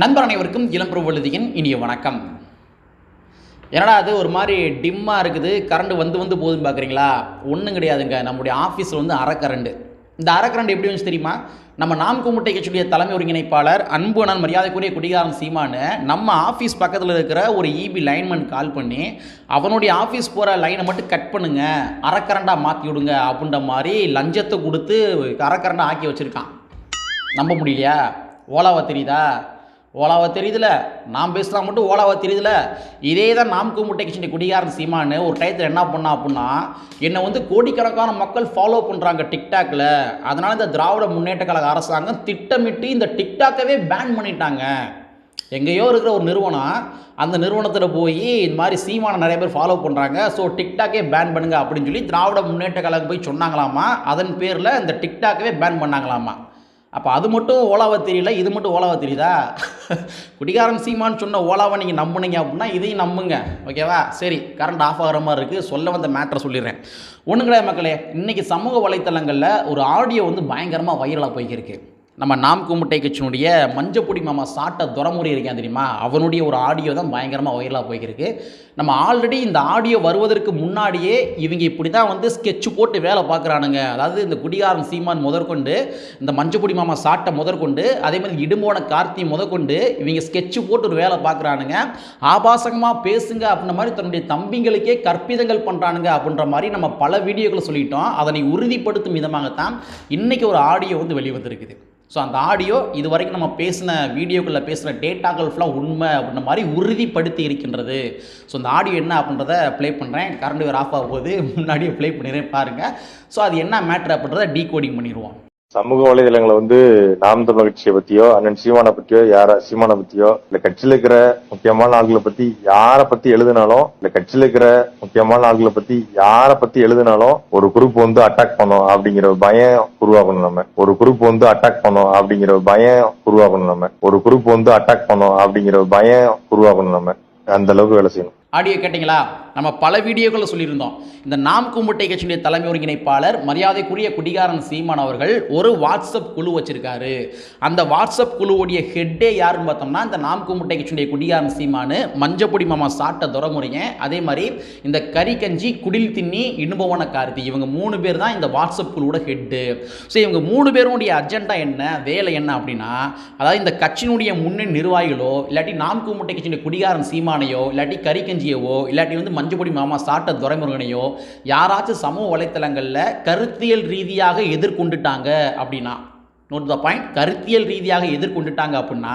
நண்பர் அனைவருக்கும் இளம்பிரவழுதியின் இனிய வணக்கம். என்னடா அது ஒரு மாதிரி டிம்மாக இருக்குது கரண்ட் வந்து வந்து போகுதுன்னு பார்க்குறீங்களா ஒன்றும் கிடையாதுங்க. நம்முடைய ஆஃபீஸில் வந்து அறக்கரண்டு இந்த அறக்கரண்டு எப்படி வந்துச்சு தெரியுமா? நம்ம நாம் கும்பிட்டை கட்சியுடைய தலைமை ஒருங்கிணைப்பாளர் அன்பு நான் மரியாதைக்குரிய குடிகாரன் சீமானு நம்ம ஆஃபீஸ் பக்கத்தில் இருக்கிற ஒரு இபி லைன்மேன் கால் பண்ணி அவனுடைய ஆஃபீஸ் போகிற லைனை மட்டும் கட் பண்ணுங்க அறக்கரண்டாக மாற்றி விடுங்க அப்படின்ற மாதிரி லஞ்சத்தை கொடுத்து அறக்கரண்டாக ஆக்கி வச்சுருக்கான். நம்ப முடியலையா? ஓலாவா தெரியுதா? ஓலாவை தெரியுதுல? நாம் பேசலாம் மட்டும் ஓலாவை தெரியுதுல? இதே தான் நாம் கும்பிட்டை கிருஷ்ண குடிகாரன் சீமானு ஒரு டயத்தில் என்ன பண்ணா அப்படின்னா என்னை வந்து கோடிக்கணக்கான மக்கள் ஃபாலோ பண்ணுறாங்க டிக்டாக்ல அதனால் இந்த திராவிட முன்னேற்ற கழக அரசாங்கம் திட்டமிட்டு இந்த டிக்டாக்கவே பேன் பண்ணிட்டாங்க. எங்கேயோ இருக்கிற ஒரு நிறுவனம் அந்த நிறுவனத்தில் போய் இந்த மாதிரி சீமானை நிறைய பேர் ஃபாலோ பண்ணுறாங்க ஸோ டிக்டாக்கே பேன் பண்ணுங்க அப்படின்னு சொல்லி திராவிட முன்னேற்ற கழகம் போய் சொன்னாங்களாமா? அதன் பேரில் இந்த டிக்டாக்கவே பேன் பண்ணாங்களாமா? அப்போ அது மட்டும் ஓலாவை தெரியல இது மட்டும் ஓலாவை தெரியுதா? குடிகாரன் சீமான்னு சொன்ன ஓலாவை நீங்கள் நம்புனீங்க அப்படின்னா இதையும் நம்புங்க. ஓகேவா? சரி கரண்ட் ஆஃப் ஆகிற மாதிரி இருக்குது சொல்ல வந்த மேட்ரை சொல்லிடுறேன். ஒன்றும் கிடையாது மக்களே இன்றைக்கி சமூக வலைத்தளங்களில் ஒரு ஆடியோ வந்து பயங்கரமாக வைரலாக போய்க்கிருக்கு. நம்ம நாம் கும்பிட்டை கட்சியினுடைய மஞ்சப்பொடி மாமா சாட்ட துறமுறை இருக்கான் தெரியுமா? அவனுடைய ஒரு ஆடியோ தான் பயங்கரமாக வைரலாக போய்க்கிருக்கு நம்ம ஆல்ரெடி இந்த ஆடியோ வருவதற்கு முன்னாடியே இவங்க இப்படி தான் வந்து ஸ்கெட்சு போட்டு வேலை பார்க்குறானுங்க. அதாவது இந்த குடிகாரன் சீமான் முதற்கொண்டு இந்த மஞ்சப்பொடி மாமா சாட்டை முதற்கொண்டு அதே மாதிரி இடும்போன கார்த்தி முதற்கொண்டு இவங்க ஸ்கெட்ச் போட்டு ஒரு வேலை பார்க்குறானுங்க. ஆபாசகமாக பேசுங்க அப்படின்ற மாதிரி தன்னுடைய தம்பிங்களுக்கே கற்பிதங்கள் பண்ணுறானுங்க அப்படின்ற மாதிரி நம்ம பல வீடியோக்களை சொல்லிட்டோம். அதனை உறுதிப்படுத்தும் விதமாகத்தான் இன்றைக்கி ஒரு ஆடியோ வந்து வெளிவந்திருக்குது. ஸோ அந்த ஆடியோ இது வரைக்கும் நம்ம பேசின வீடியோக்குள்ளே பேசுகிற டேட்டாக்கள் ஃபுல்லாக உண்மை அப்படின்ற மாதிரி உறுதிப்படுத்தி இருக்கின்றது. ஸோ அந்த ஆடியோ என்ன அப்படின்றத ப்ளே பண்ணுறேன் கரண்ட் வேறு ஆஃப் ஆகும் போது முன்னாடியே ப்ளே பண்ணிடுறேன் பாருங்கள் ஸோ அது என்ன மேட்ரு அப்படின்றத டீகோடிங் பண்ணிடுவோம். சமூக வலைதளங்களை வந்து நாம் தமிழ் கட்சியை பத்தியோ அண்ணன் சீமானை பத்தியோ யார சீமானை பத்தியோ இல்ல கட்சியில இருக்கிற முக்கியமான ஆள்களை பத்தி யார பத்தி எழுதினாலும் இல்ல கட்சியில இருக்கிற முக்கியமான ஆள்களை பத்தி யார பத்தி எழுதினாலும் ஒரு குரூப் வந்து அட்டாக் பண்ணும் அப்படிங்கிற ஒரு பயம் உருவாக்கணும் நம்ம. ஒரு குரூப் வந்து அட்டாக் பண்ணும் அப்படிங்கிற பயம் உருவாக்கணும் நம்ம. ஒரு குரூப் வந்து அட்டாக் பண்ணும் அப்படிங்கிற ஒரு பயம் உருவாக்கணும் நம்ம. அந்த அளவுக்கு வேலை செய்யணும். ஆடியோ கேட்டீங்களா? நம்ம பல வீடியோக்களில் சொல்லியிருந்தோம். இந்த நாம் கும்பிட்டை கட்சியினுடைய தலைமை ஒருங்கிணைப்பாளர் மரியாதைக்குரிய குடிகாரன் சீமான் அவர்கள் ஒரு வாட்ஸ்அப் குழு வச்சிருக்காரு. அந்த வாட்ஸ்அப் குழுவுடைய ஹெட்டே யாருன்னு பார்த்தோம்னா இந்த நாம் கும்பிட்டை கட்சியுடைய குடிகாரன் சீமானு மஞ்சப்பொடி மாமா சாட்ட துறமுறைங்க அதே மாதிரி இந்த கறி கஞ்சி குடில் தின்னி இனுபவன கார்த்தி இவங்க மூணு பேர் தான் இந்த வாட்ஸ்அப் குழுவோட ஹெட்டு ஸோ இவங்க மூணு பேருடைய அஜெண்டா என்ன வேலை என்ன அப்படின்னா அதாவது இந்த கட்சியினுடைய முன்னணி நிர்வாகிகளோ இல்லாட்டி நாம் கும்பிட்டை கட்சியினுடைய குடிகாரன் சீமானையோ இல்லாட்டி கறி கஞ்சியவோ இல்லாட்டி வந்து மஞ்சப்பொடி மாமா சாட்ட துரைமுருகனையோ யாராச்சும் சமூக வலைத்தளங்களில் கருத்தியல் ரீதியாக எதிர்கொண்டுட்டாங்க அப்படின்னா நோட் த பாயிண்ட் கருத்தியல் ரீதியாக எதிர்கொண்டுட்டாங்க அப்படின்னா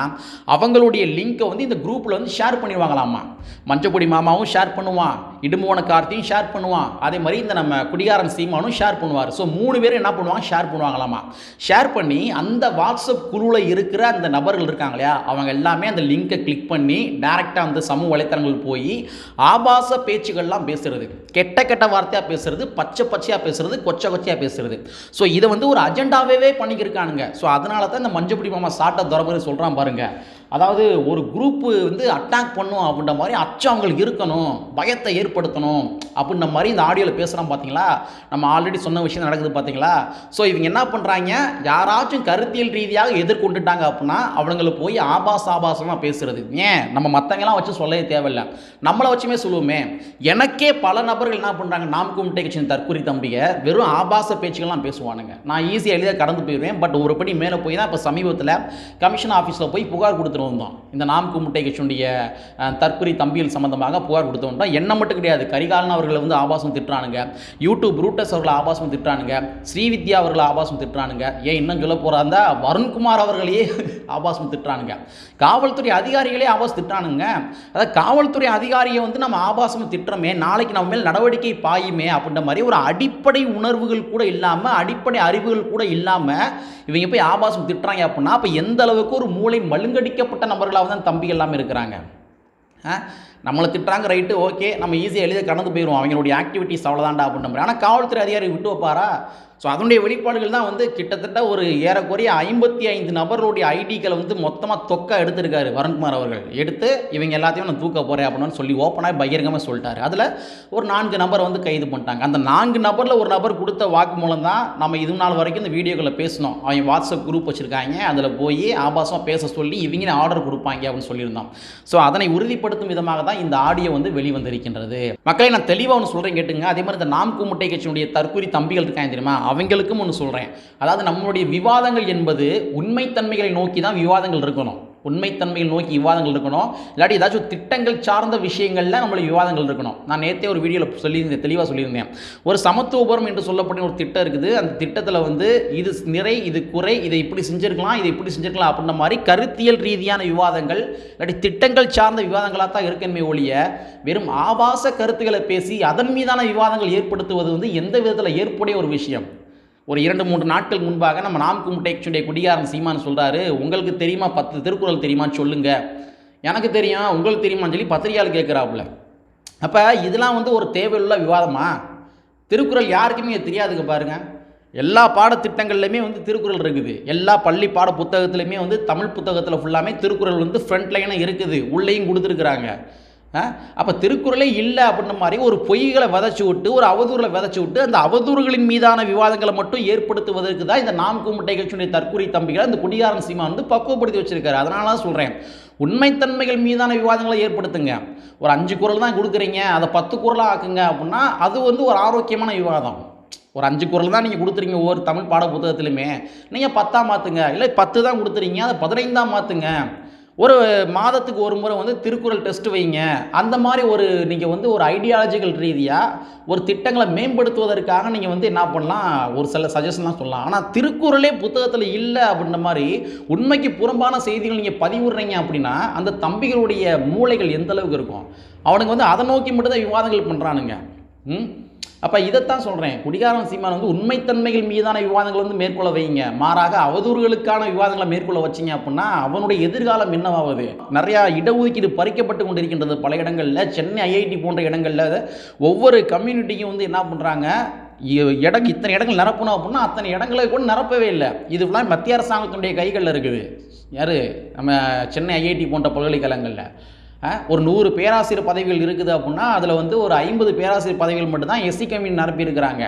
அவங்களுடைய லிங்கை வந்து இந்த குரூப்பில் வந்து ஷேர் பண்ணிடுவாங்களாமா? மஞ்சப்பொடி மாமாவும் ஷேர் பண்ணுவான். இடுமோன கார்த்தியும் ஷேர் பண்ணுவான். அதே மாதிரி இந்த நம்ம குடிகாரன் சீமானும் ஷேர் பண்ணுவார். ஸோ மூணு பேரும் என்ன பண்ணுவாங்க? ஷேர் பண்ணுவாங்களாமா? ஷேர் பண்ணி அந்த வாட்ஸ்அப் குழுவில் இருக்கிற அந்த நபர்கள் இருக்காங்க இல்லையா? அவங்க எல்லாமே அந்த லிங்கை கிளிக் பண்ணி டேரெக்டாக அந்த சமூக வலைத்தளங்கள் போய் ஆபாச பேச்சுகள்லாம் பேசுறது. கெட்ட கெட்ட வார்த்தையாக பேசுறது பச்சை பச்சையாக பேசுறது கொச்சை கொச்சையாக பேசுறது. ஸோ இதை வந்து ஒரு அஜெண்டாவே பண்ணிக்கிருக்கானுங்க. ஸோ அதனால தான் இந்த மஞ்சப்பிடி மாமா சாட்டை துறமுறை சொல்கிறான் பாருங்கள் அதாவது ஒரு குரூப்பு வந்து அட்டாக் பண்ணும் அப்படின்ற மாதிரி அச்சம் அவங்களுக்கு இருக்கணும் பயத்தை ஏற்படுத்தணும் அப்படின்ற மாதிரி இந்த ஆடியோவில் பேசுகிறோம் பார்த்தீங்களா நம்ம ஆல்ரெடி சொன்ன விஷயம் நடக்குது பார்த்தீங்களா ஸோ இவங்க என்ன பண்ணுறாங்க யாராச்சும் கருத்தியல் ரீதியாக எதிர்கொண்டுட்டாங்க அப்படின்னா அவங்களை போய் ஆபாச ஆபாசமாக பேசுகிறது ஏன்? நம்ம மற்றவங்களாம் வச்சு சொல்லவே தேவையில்லை. நம்மளை வச்சுமே சொல்லுவோமே. எனக்கே பல நபர்கள் என்ன பண்ணுறாங்க நாம் கும்பிட்டே கட்சியின் தற்கொலை தம்பியை வெறும் ஆபாச பேச்சுக்கெல்லாம் பேசுவானுங்க. நான் ஈஸியாக எளிதாக கடந்து போயிடுவேன். பட் ஒரு படி மேலே போய் தான் இப்போ சமீபத்தில் கமிஷன் ஆஃபீஸில் போய் புகார் கொடுத்துட்டு வந்தோம் இந்த நாம் கும்பிட்டை கட்சியுடைய அஹ், தற்கொலை தம்பியல் சம்பந்தமாக புகார் கொடுத்து வந்தோம் என்ன மட்டும் கிடையாது கரிகாலன் அவர்களை வந்து ஆபாசம் திட்டுறானுங்க. யூடியூப் ரூட்டஸ் அவர்களை ஆபாசம் திட்டுறானுங்க. ஸ்ரீவித்யா அவர்களை ஆபாசம் திட்டுறானுங்க. ஏன் இன்னும் சொல்ல போகிறா வருண்குமார் அவர்களையே ஆபாசம் திட்டுறானுங்க. காவல்துறை அதிகாரிகளே ஆபாசம் திட்டானுங்க அதாவது காவல்துறை அதிகாரியை வந்து நம்ம ஆபாசம் திட்டுறோமே நாளைக்கு நம்ம மேல் நடவடிக்கை பாயுமே அப்படின்ற மாதிரி ஒரு அடிப்படை உணர்வுகள் கூட இல்லாமல் அடிப்படை அறிவுகள் கூட இல்லாமல் இவங்க போய் ஆபாசம் திட்டுறாங்க அப்படின்னா அப்போ எந்த அளவுக்கு ஒரு மூளை மழுங்கடிக்கப்பட்ட நபர்களாக தான் தம்பிகள் எல்லாமே இருக்கிறாங்க. நம்மளை திட்டுறாங்க ரைட்டு ஓகே நம்ம ஈஸியாக எளிதாக கடந்து போயிடுவோம். அவங்களுடைய ஆக்டிவிட்டிஸ் அவ்வளோதாண்டா அப்படின்ற மாதிரி. ஆனால் காவல்துறை அதிகாரி விட்டு வைப்பாரா? ஸோ அதனுடைய வெளிப்பாடுகள் தான் வந்து கிட்டத்தட்ட ஒரு ஏறக்குறைய ஐம்பத்தி ஐந்து நபர்களுடைய ஐடிக்களை வந்து மொத்தமாக தொக்கா எடுத்திருக்காரு வருண்குமார் அவர்கள். எடுத்து இவங்க எல்லாத்தையும் நான் தூக்க போகிறேன் அப்படின்னு சொல்லி ஓப்பனாக பகிரங்கமாக சொல்லிட்டாரு. அதில் ஒரு நான்கு நபரை வந்து கைது பண்ணிட்டாங்க. அந்த நான்கு நபரில் ஒரு நபர் கொடுத்த வாக்கு மூலம் தான் நம்ம இது நாள் வரைக்கும் இந்த வீடியோக்களை பேசணும் அவங்க வாட்ஸ்அப் குரூப் வச்சுருக்காங்க. அதில் போய் ஆபாசமாக பேச சொல்லி இவங்க ஆர்டர் கொடுப்பாங்க அப்படின்னு சொல்லியிருந்தோம். ஸோ அதனை உறுதிப்படுத்தும் விதமாக தான் இந்த ஆடியோ வந்து வெளிவந்திருக்கின்றது. மக்களை நான் தெளிவாக ஒன்று சொல்கிறேன் கேட்டுங்க. அதே மாதிரி இந்த நாம் குமுட்டை கட்சியினுடைய தற்கூரி தம்பிகள் இருக்காங்க தெரியுமா? அவங்களுக்கும் ஒன்று சொல்கிறேன் அதாவது நம்மளுடைய விவாதங்கள் என்பது உண்மைத்தன்மைகளை நோக்கி தான் விவாதங்கள் இருக்கணும். உண்மைத்தன்மைகள் நோக்கி விவாதங்கள் இருக்கணும். இல்லாட்டி ஏதாச்சும் திட்டங்கள் சார்ந்த விஷயங்களில் நம்மளுக்கு விவாதங்கள் இருக்கணும். நான் நேற்றே ஒரு வீடியோவில் சொல்லியிருந்தேன் தெளிவாக சொல்லியிருந்தேன். ஒரு சமத்துவபுரம் என்று சொல்லப்பட்ட ஒரு திட்டம் இருக்குது. அந்த திட்டத்தில் வந்து இது நிறை இது குறை இதை இப்படி செஞ்சுருக்கலாம் இதை இப்படி செஞ்சுருக்கலாம் அப்படின்ற மாதிரி கருத்தியல் ரீதியான விவாதங்கள் இல்லாட்டி திட்டங்கள் சார்ந்த விவாதங்களாக தான் இருக்கணுமே ஒழிய வெறும் ஆபாச கருத்துக்களை பேசி அதன் மீதான விவாதங்கள் ஏற்படுத்துவது வந்து எந்த விதத்தில் ஏற்புடைய ஒரு விஷயம்? ஒரு இரண்டு மூன்று நாட்கள் முன்பாக நம்ம நாம் கும்பிட்டேச்சுடைய குடிகாரன் சீமான் சொல்கிறாரு உங்களுக்கு தெரியுமா? பத்து திருக்குறள் தெரியுமான்னு சொல்லுங்க. எனக்கு தெரியும் உங்களுக்கு தெரியுமான்னு சொல்லி பத்திரிகையால் கேட்குறாப்புல. அப்போ இதெல்லாம் வந்து ஒரு தேவையுள்ள விவாதமா? திருக்குறள் யாருக்குமே தெரியாதுங்க பாருங்க. எல்லா பாடத்திட்டங்கள்லையுமே வந்து திருக்குறள் இருக்குது. எல்லா பள்ளி பாட புத்தகத்துலையுமே வந்து தமிழ் புத்தகத்தில் ஃபுல்லாமே திருக்குறள் வந்து ஃப்ரண்ட் லைனாக இருக்குது. உள்ளேயும் கொடுத்துருக்குறாங்க. அப்போ திருக்குறளே இல்லை அப்படின்ற மாதிரி ஒரு பொய்களை விதைச்சி விட்டு ஒரு அவதூறுகளை விதைச்சி விட்டு அந்த அவதூறுகளின் மீதான விவாதங்களை மட்டும் ஏற்படுத்துவதற்கு தான் இந்த நாம் கும்பிட்டை கட்சியுடைய தற்கொலை தம்பிகளை அந்த குடிகாரன் சீமா வந்து பக்குவப்படுத்தி வச்சிருக்காரு. அதனால தான் சொல்கிறேன் உண்மைத்தன்மைகள் மீதான விவாதங்களை ஏற்படுத்துங்க. ஒரு அஞ்சு குரல் தான் கொடுக்குறீங்க அதை பத்து குரலாக ஆக்குங்க அப்படின்னா அது வந்து ஒரு ஆரோக்கியமான விவாதம். ஒரு அஞ்சு குரல் தான் நீங்கள் கொடுத்துறீங்க ஒவ்வொரு தமிழ் பாட புத்தகத்துலையுமே நீங்கள் பத்தாக மாற்றுங்க இல்லை பத்து தான் கொடுத்துறீங்க அதை பதினைந்தாக மாற்றுங்க ஒரு மாதத்துக்கு ஒரு முறை வந்து திருக்குறள் டெஸ்ட் வைங்க. அந்த மாதிரி ஒரு நீங்கள் வந்து ஒரு ஐடியாலஜிக்கல் ரீதியாக ஒரு திட்டங்களை மேம்படுத்துவதற்காக நீங்கள் வந்து என்ன பண்ணலாம்? ஒரு சில சஜஷன்லாம் சொல்லலாம். ஆனால் திருக்குறளே புத்தகத்தில் இல்லை அப்படின்ற மாதிரி உண்மைக்கு புறம்பான செய்திகள் நீங்கள் பதிவிடுறீங்க அப்படின்னா அந்த தம்பிகளுடைய மூளைகள் எந்த அளவுக்கு இருக்கும்? அவனுங்க வந்து அதை நோக்கி மட்டும்தான் விவாதங்கள் பண்ணுறானுங்க ம்? அப்போ இதைத்தான் சொல்கிறேன் குடிகாரன் சீமான் வந்து உண்மைத்தன்மைகள் மீதான விவாதங்கள் வந்து மேற்கொள்ள வைங்க மாறாக அவதூறுகளுக்கான விவாதங்களை மேற்கொள்ள வச்சிங்க அப்படின்னா அவனுடைய எதிர்காலம் என்னவாகுது நிறையா இடஒதுக்கீடு பறிக்கப்பட்டு கொண்டிருக்கின்றது பல இடங்களில். சென்னை ஐஐடி போன்ற இடங்களில் ஒவ்வொரு கம்யூனிட்டியும் வந்து என்ன பண்ணுறாங்க இடம் இத்தனை இடங்கள் நிரப்பணும் அப்படின்னா அத்தனை இடங்களை கூட நிரப்பவே இல்லை. இது ஃபுல்லாக மத்திய அரசாங்கத்தினுடைய கைகளில் இருக்குது. யார்? நம்ம சென்னை ஐஐடி போன்ற பல்கலைக்கழகங்களில். ஒரு நூறு பேராசிரியர் பதவிகள் இருக்குது அப்படின்னா அதில் வந்து ஒரு ஐம்பது பேராசிரியர் பதவிகள் மட்டும்தான் எஸ்சி கம்யூனி நிரப்பியிருக்கிறாங்க.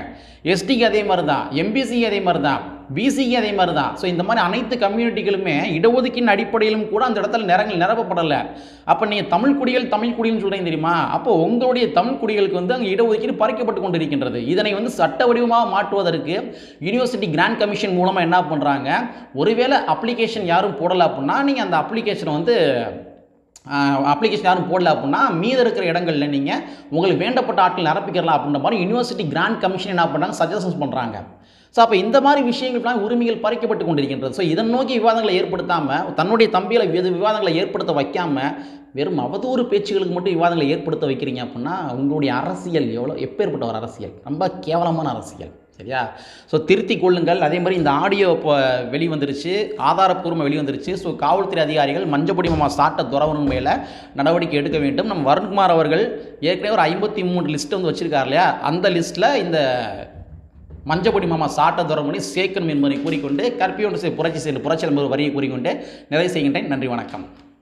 எஸ்டிக்கு அதே மாதிரி தான் எம்பிசிக்கு அதே மாதிரி தான் பிசிக்கு அதே மாதிரி தான் ஸோ இந்த மாதிரி அனைத்து கம்யூனிட்டிகளுமே இடஒதுக்கீடு அடிப்படையிலும் கூட அந்த இடத்துல நிறங்கள் நிரப்பப்படலை. அப்போ நீங்கள் தமிழ் குடிகள் தமிழ் குடிகள்னு சொல்கிறீங்க தெரியுமா? அப்போ உங்களுடைய தமிழ் குடிகளுக்கு வந்து அங்கே இடஒதுக்கீடு பறிக்கப்பட்டு கொண்டிருக்கின்றது. இதனை வந்து சட்ட வடிவமாக மாற்றுவதற்கு யூனிவர்சிட்டி கிராண்ட் கமிஷன் மூலமாக என்ன பண்ணுறாங்க ஒருவேளை அப்ளிகேஷன் யாரும் போடலை அப்படின்னா நீங்கள் அந்த அப்ளிகேஷனை வந்து அப்ளிகேஷன் யாரும் போடல அப்படின்னா மீத இருக்கிற இடங்களில் நீங்கள் உங்களுக்கு வேண்டப்பட்ட ஆட்கள் நிரப்பிக்கலாம் அப்படின்ற மாதிரி யூனிவர்சிட்டி கிராண்ட் கமிஷன் என்ன பண்ணுறாங்க சஜஷன்ஸ் பண்ணுறாங்க ஸோ அப்போ இந்த மாதிரி விஷயங்கள்லாம் உரிமைகள் பறிக்கப்பட்டு கொண்டிருக்கின்றது. ஸோ இதன் நோக்கி விவாதங்களை ஏற்படுத்தாமல் தன்னுடைய தம்பியில் விவாதங்களை ஏற்படுத்த வைக்காமல் வெறும் அவதூறு பேச்சுகளுக்கு மட்டும் விவாதங்களை ஏற்படுத்த வைக்கிறீங்க அப்படின்னா உங்களுடைய அரசியல் எவ்வளோ எப்பேற்பட்ட ஒரு அரசியல்? ரொம்ப கேவலமான அரசியல். சரியா? ஸோ திருத்தி கொள்ளுங்கள். அதே மாதிரி இந்த ஆடியோ இப்போ வெளிவந்துருச்சு ஆதாரப்பூர்வமாக வெளிவந்துருச்சு. ஸோ காவல்துறை அதிகாரிகள் மஞ்சப்பொடி மாமா சாட்ட துறவனும் மேலே நடவடிக்கை எடுக்க வேண்டும். நம்ம வருண்குமார் அவர்கள் ஏற்கனவே ஒரு ஐம்பத்தி மூணு லிஸ்ட் வந்து வச்சுருக்கார் இல்லையா? அந்த லிஸ்ட்டில் இந்த மஞ்சப்பொடி மாமா சாட்ட துறமணி சேக்கன் என்பதை கூறிக்கொண்டு கற்பியோண்டு புரட்சி செய்து புரட்சி என்பது வரியை கூறிக்கொண்டு நிறைவு செய்கின்றேன். நன்றி வணக்கம்.